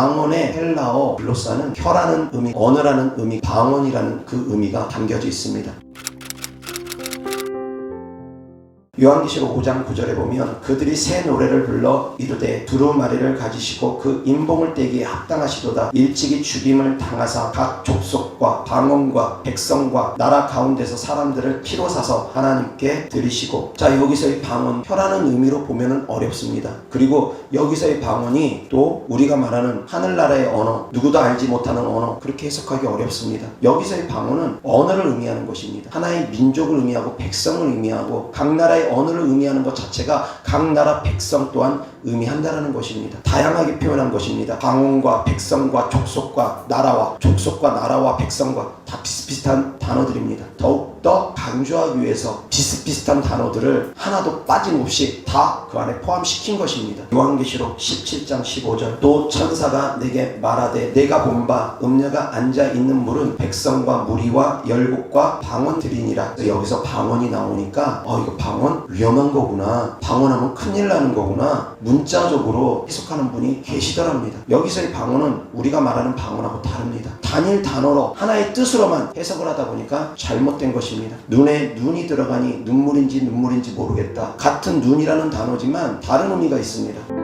방언의 헬라어 글로사는 혀라는 의미, 언어라는 의미, 방언이라는 그 의미가 담겨져 있습니다. 요한계시록 5장 9절에 보면 그들이 새 노래를 불러 이르되 두루마리를 가지시고 그 인봉을 떼기에 합당하시도다 일찍이 죽임을 당하사 각 족속 과 방언과 백성과 나라 가운데서 사람들을 피로 사서 하나님께 드리시고 자 여기서의 방언 혀라는 의미로 보면은 어렵습니다 그리고 여기서의 방언이 또 우리가 말하는 하늘나라의 언어 누구도 알지 못하는 언어 그렇게 해석하기 어렵습니다 여기서의 방언은 언어를 의미하는 것입니다 하나의 민족을 의미하고 백성을 의미하고 각 나라의 언어를 의미하는 것 자체가 각 나라 백성 또한 의미한다라는 것입니다. 다양하게 표현한 것입니다. 방언과 백성과 족속과 나라와 족속과 나라와 백성과 다 비슷비슷한 단어들입니다. 더욱더 강조하기 위해서 비슷비슷한 단어들을 하나도 빠짐없이 다 그 안에 포함시킨 것입니다. 요한계시록 17장 15절 또 천사가 내게 말하되 내가 본 바 음녀가 앉아 있는 물은 백성과 무리와 열국과 방언들이니라. 여기서 방언이 나오니까 어 이거 방언? 위험한 거구나. 방언하면 큰일 나는 거구나. 문자적으로 해석하는 분이 계시더랍니다. 여기서의 방언은 우리가 말하는 방언하고 다릅니다. 단일 단어로 하나의 뜻으로만 해석을 하다 보니까 잘못된 것입니다 눈에 눈이 들어가니 눈물인지 눈물인지 모르겠다. 같은 눈이라는 단어지만 다른 의미가 있습니다